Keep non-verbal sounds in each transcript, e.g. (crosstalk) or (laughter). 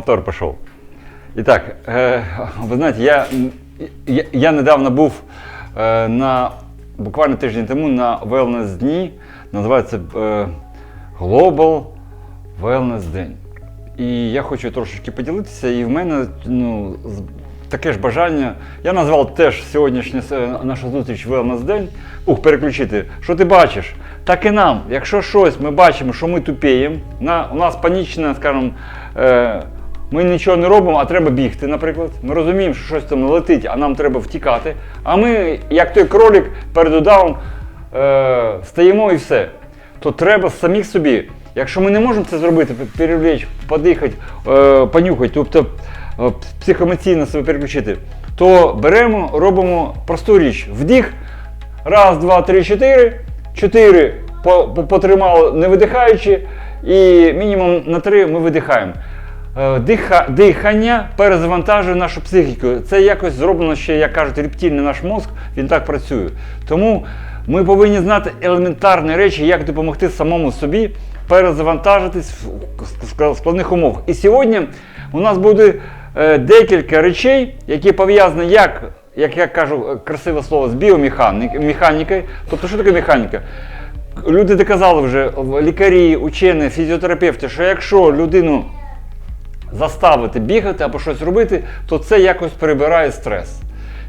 Мотор пішов. І так, е, ви знаєте, я, я, я недавно був е, на буквально тиждень тому на wellness дні. Називається е, Global Wellness День. І я хочу трошечки поділитися. І в мене ну, таке ж бажання. Я назвав теж сьогоднішню нашу зустріч Wellness День. Ух, переключити. Що ти бачиш? Так і нам, якщо щось ми бачимо, що ми тупіємо, на, у нас панічне, скажімо, е, ми нічого не робимо, а треба бігти, наприклад. Ми розуміємо, що щось там летить, а нам треба втікати. А ми, як той кролик перед ударом, е, стаємо і все. То треба самих собі. Якщо ми не можемо це зробити, перевлечь, подихати, е, понюхати, тобто е, психоемоційно себе переключити, то беремо, робимо просту річ. Вдих, раз, два, три, чотири. Чотири по- по- потримали, не видихаючи, і мінімум на три ми видихаємо. Е, Диха, дихання перезавантажує нашу психіку. Це якось зроблено ще, як кажуть, рептильний наш мозк, він так працює. Тому ми повинні знати елементарні речі, як допомогти самому собі перезавантажитись в складних умовах. І сьогодні у нас буде е, декілька речей, які пов'язані як, як я кажу красиве слово, з біомеханікою. Тобто, що таке механіка? Люди доказали вже, лікарі, учені, фізіотерапевти, що якщо людину заставити бігати або щось робити, то це якось прибирає стрес.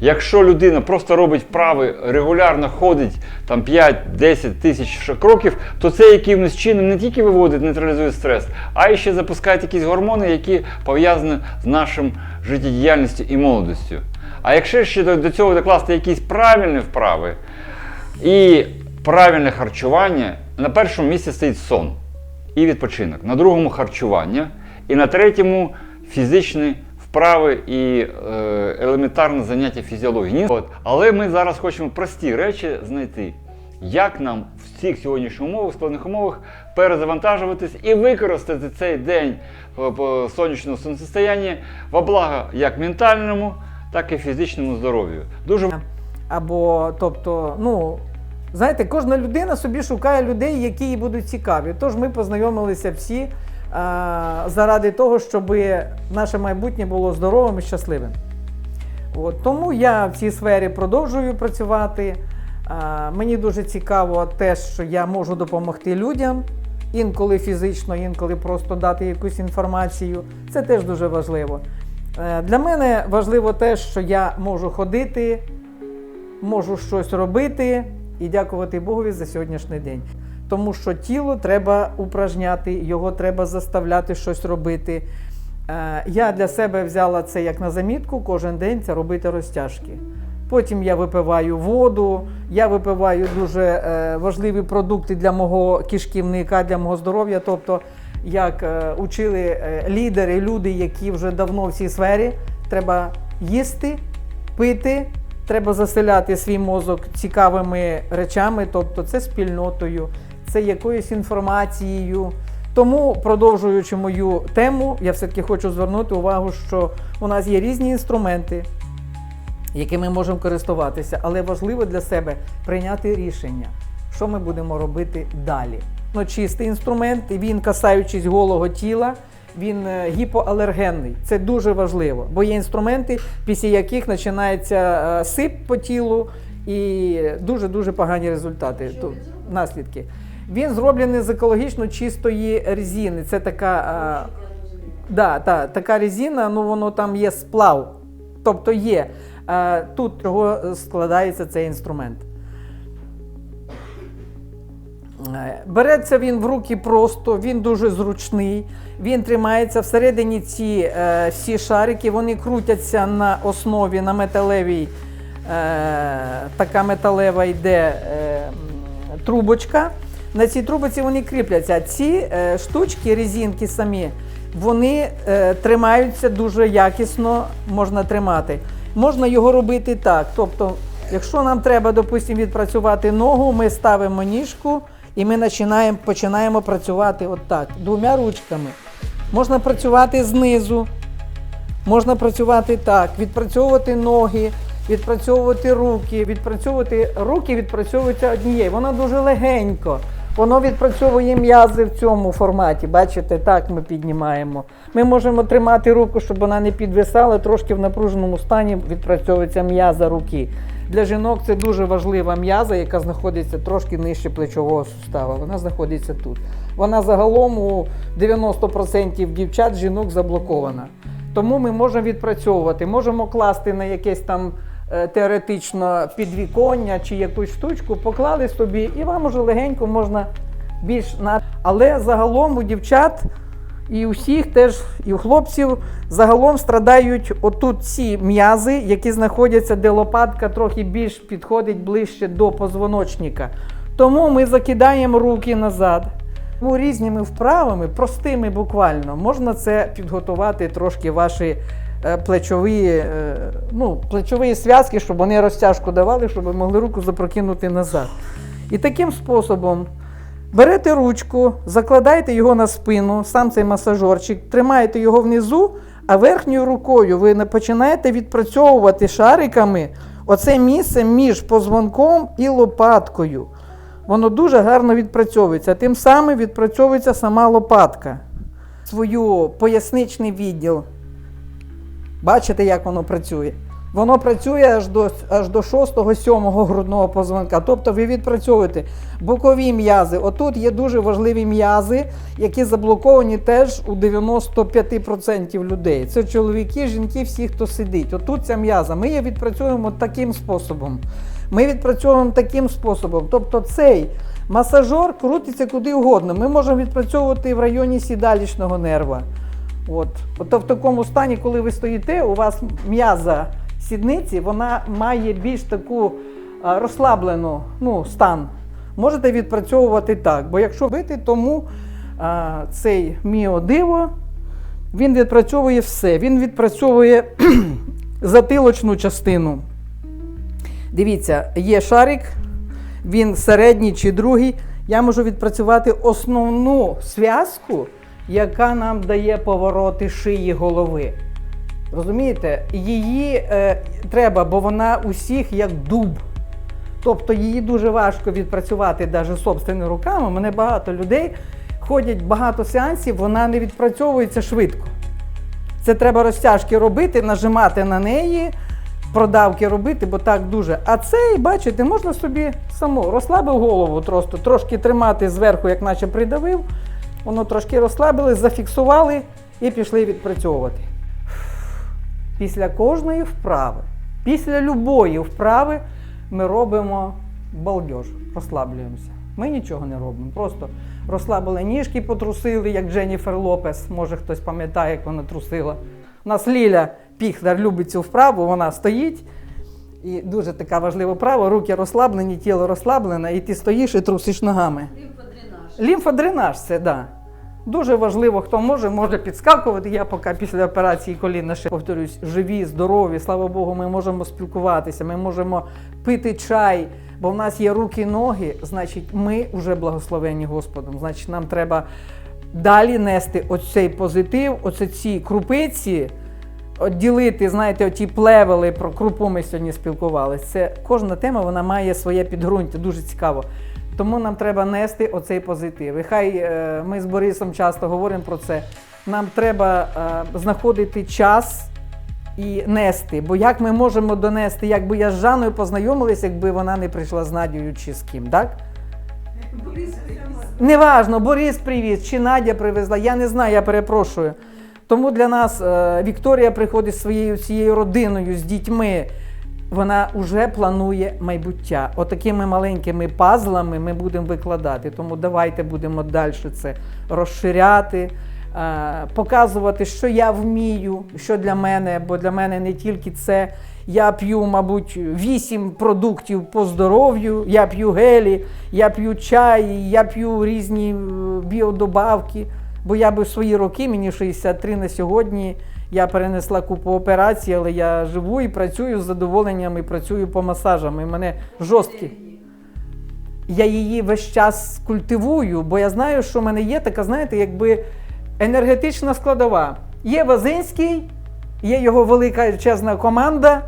Якщо людина просто робить вправи, регулярно ходить там 5-10 тисяч кроків, то це якимось чином не тільки виводить, нейтралізує стрес, а і ще запускає якісь гормони, які пов'язані з нашим життєдіяльністю і молодістю. А якщо ще до, до цього докласти якісь правильні вправи і правильне харчування, на першому місці стоїть сон і відпочинок, на другому харчування, і на третьому фізичні вправи і е, елементарне заняття фізіології. От. Але ми зараз хочемо прості речі знайти, як нам в цих сьогоднішніх умовах, складних умовах перезавантажуватись і використати цей день е, сонячного сонцестояння во благо як ментальному, так і фізичному здоров'ю. Дуже Або, тобто, ну, знаєте, кожна людина собі шукає людей, які їй будуть цікаві. Тож ми познайомилися всі заради того, щоб наше майбутнє було здоровим і щасливим. От, тому я в цій сфері продовжую працювати. Мені дуже цікаво те, що я можу допомогти людям, інколи фізично, інколи просто дати якусь інформацію. Це теж дуже важливо. Е, Для мене важливо те, що я можу ходити, можу щось робити і дякувати Богові за сьогоднішній день. Тому що тіло треба упражняти, його треба заставляти щось робити. Е, Я для себе взяла це як на замітку, кожен день це робити розтяжки. Потім я випиваю воду, я випиваю дуже е, важливі продукти для мого кишківника, для мого здоров'я. Тобто, як е, учили лідери, люди, які вже давно в цій сфері, треба їсти, пити, треба заселяти свій мозок цікавими речами, тобто це спільнотою, це якоюсь інформацією. Тому, продовжуючи мою тему, я все-таки хочу звернути увагу, що у нас є різні інструменти, якими ми можемо користуватися, але важливо для себе прийняти рішення, що ми будемо робити далі. Ну, чистий інструмент, він, касаючись голого тіла, він е, гіпоалергенний. Це дуже важливо, бо є інструменти, після яких починається е, сип по тілу і дуже-дуже погані результати, наслідки. Він зроблений з екологічно чистої резини. Це така. е, Да, та, така резина, ну воно там є сплав. Тобто є. Е, тут чого складається цей інструмент. Е, Береться він в руки просто, він дуже зручний. Він тримається всередині ці е, всі шарики, вони крутяться на основі на металевій. Е, така металева йде е, трубочка. На цій трубочці вони кріпляться. Ці е, штучки, резинки самі, вони е, тримаються дуже якісно, можна тримати. Можна його робити так. Тобто, якщо нам треба, допустимо, відпрацювати ногу, ми ставимо ніжку і ми починаємо, починаємо працювати отак, двома ручками. Можна працювати знизу, можна працювати так, відпрацьовувати ноги, відпрацьовувати руки, відпрацьовувати руки, відпрацьовуються однією. Вона дуже легенько. Воно відпрацьовує м'язи в цьому форматі. Бачите, так ми піднімаємо. Ми можемо тримати руку, щоб вона не підвисала, трошки в напруженому стані відпрацьовується м'яза руки. Для жінок це дуже важлива м'яза, яка знаходиться трошки нижче плечового сустава. Вона знаходиться тут. Вона загалом у 90% дівчат жінок заблокована. Тому ми можемо відпрацьовувати, можемо класти на якесь там теоретично підвіконня чи якусь штучку, поклали собі, і вам уже легенько можна більш на. Але загалом у дівчат і у всіх теж, і у хлопців загалом страдають отут ці м'язи, які знаходяться, де лопатка трохи більш підходить ближче до позвоночника. Тому ми закидаємо руки назад. Ну, різними вправами, простими буквально, можна це підготувати трошки ваші е, плечові, е, ну, плечові зв'язки, щоб вони розтяжку давали, щоб могли руку запрокинути назад. І таким способом берете ручку, закладаєте його на спину, сам цей масажорчик, тримаєте його внизу, а верхньою рукою ви починаєте відпрацьовувати шариками оце місце між позвонком і лопаткою. Воно дуже гарно відпрацьовується. Тим самим відпрацьовується сама лопатка. Свою поясничний відділ. Бачите, як воно працює? Воно працює аж до, аж до 6-7 грудного позвонка. Тобто ви відпрацьовуєте бокові м'язи. Отут є дуже важливі м'язи, які заблоковані теж у 95% людей. Це чоловіки, жінки, всі, хто сидить. Отут ця м'яза. Ми її відпрацьовуємо таким способом. Ми відпрацьовуємо таким способом. Тобто цей масажор крутиться куди угодно. Ми можемо відпрацьовувати в районі сідалічного нерва. От. Тобто в такому стані, коли ви стоїте, у вас м'яза сідниці, вона має більш таку розслаблену ну, стан. Можете відпрацьовувати так. Бо якщо бити, тому а, цей міодиво, він відпрацьовує все. Він відпрацьовує (clears throat) затилочну частину. Дивіться, є шарик, він середній чи другий. Я можу відпрацювати основну зв'язку, яка нам дає повороти шиї голови. Розумієте? Її е, треба, бо вона усіх як дуб. Тобто її дуже важко відпрацювати навіть собственними руками. Мене багато людей ходять багато сеансів, вона не відпрацьовується швидко. Це треба розтяжки робити, нажимати на неї, продавки робити, бо так дуже. А цей, бачите, можна собі само розслабив голову, просто трошки тримати зверху, як наче придавив. Воно трошки розслабили, зафіксували і пішли відпрацьовувати. Після кожної вправи, після любої вправи ми робимо балдеж, розслаблюємося. Ми нічого не робимо. Просто розслабили ніжки, потрусили, як Дженніфер Лопес. Може хтось пам'ятає, як вона трусила. У нас Ліля Піхлер любить цю вправу, вона стоїть. І дуже така важлива вправа, руки розслаблені, тіло розслаблене, і ти стоїш і трусиш ногами. Лімфодренаж. Це, да. Дуже важливо, хто може, може підскакувати. Я поки після операції коліна ще повторюсь, живі, здорові, слава Богу, ми можемо спілкуватися, ми можемо пити чай, бо в нас є руки і ноги, значить, ми вже благословені Господом. Значить, нам треба далі нести оцей позитив, оце ці крупиці, ділити, знаєте, оті плевели, про крупу ми сьогодні спілкувалися. Це кожна тема вона має своє підґрунтя, дуже цікаво. Тому нам треба нести оцей позитив. І хай е, ми з Борисом часто говоримо про це. Нам треба е, знаходити час і нести. Бо як ми можемо донести, якби я з Жаною познайомилась, якби вона не прийшла з Надією чи з ким, так? Борис. Неважно, Борис привіз чи Надя привезла, я не знаю, я перепрошую. Тому для нас е, Вікторія приходить зі своєю цією родиною, з дітьми. Вона вже планує майбуття. Отакими маленькими пазлами ми будемо викладати. Тому давайте будемо далі це розширяти, е, показувати, що я вмію, що для мене, бо для мене не тільки це. Я п'ю, мабуть, вісім продуктів по здоров'ю, я п'ю гелі, я п'ю чай, я п'ю різні е, біодобавки. Бо я би в свої роки, мені 63 на сьогодні, я перенесла купу операцій, але я живу і працюю з задоволенням і працюю по масажам. І мене жорсткі. Я її весь час культивую, бо я знаю, що в мене є така, знаєте, якби енергетична складова. Є Вазинський, є його велика чесна команда,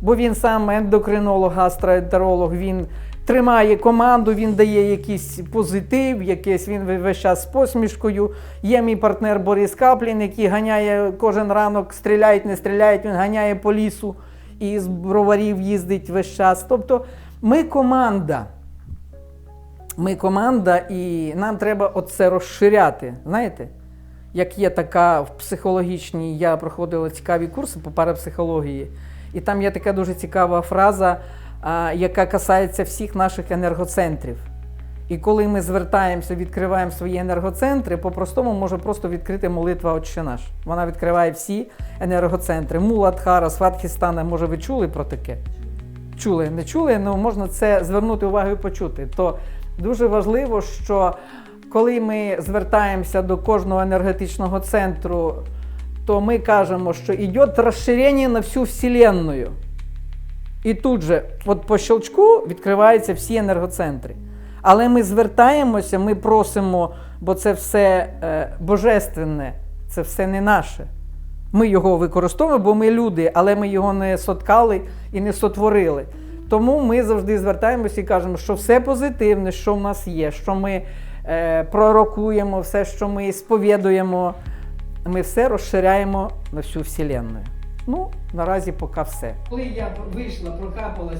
бо він сам ендокринолог, гастроентеролог, він тримає команду, він дає якийсь позитив, якийсь він весь час з посмішкою. Є мій партнер Борис Каплін, який ганяє кожен ранок, стріляють, не стріляють, він ганяє по лісу і з броварів їздить весь час. Тобто ми команда. Ми команда, і нам треба оце розширяти. Знаєте? Як є така в психологічній, я проходила цікаві курси по парапсихології, і там є така дуже цікава фраза, яка касається всіх наших енергоцентрів. І коли ми звертаємося, відкриваємо свої енергоцентри, по-простому може просто відкрити молитва Отче наш. Вона відкриває всі енергоцентри. Муладхара, Сватхістана, може, ви чули про таке? Чули, не чули, але можна це звернути увагу і почути. То дуже важливо, що коли ми звертаємося до кожного енергетичного центру, то ми кажемо, що йде розширення на всю Вселенную. І тут же, от по щелчку, відкриваються всі енергоцентри. Але ми звертаємося, ми просимо, бо це все е, божественне, це все не наше. Ми його використовуємо, бо ми люди, але ми його не соткали і не сотворили. Тому ми завжди звертаємося і кажемо, що все позитивне, що в нас є, що ми е, пророкуємо, все, що ми сповідуємо, ми все розширяємо на всю Вселенную. Ну, наразі поки все. Коли я вийшла, прокапалась.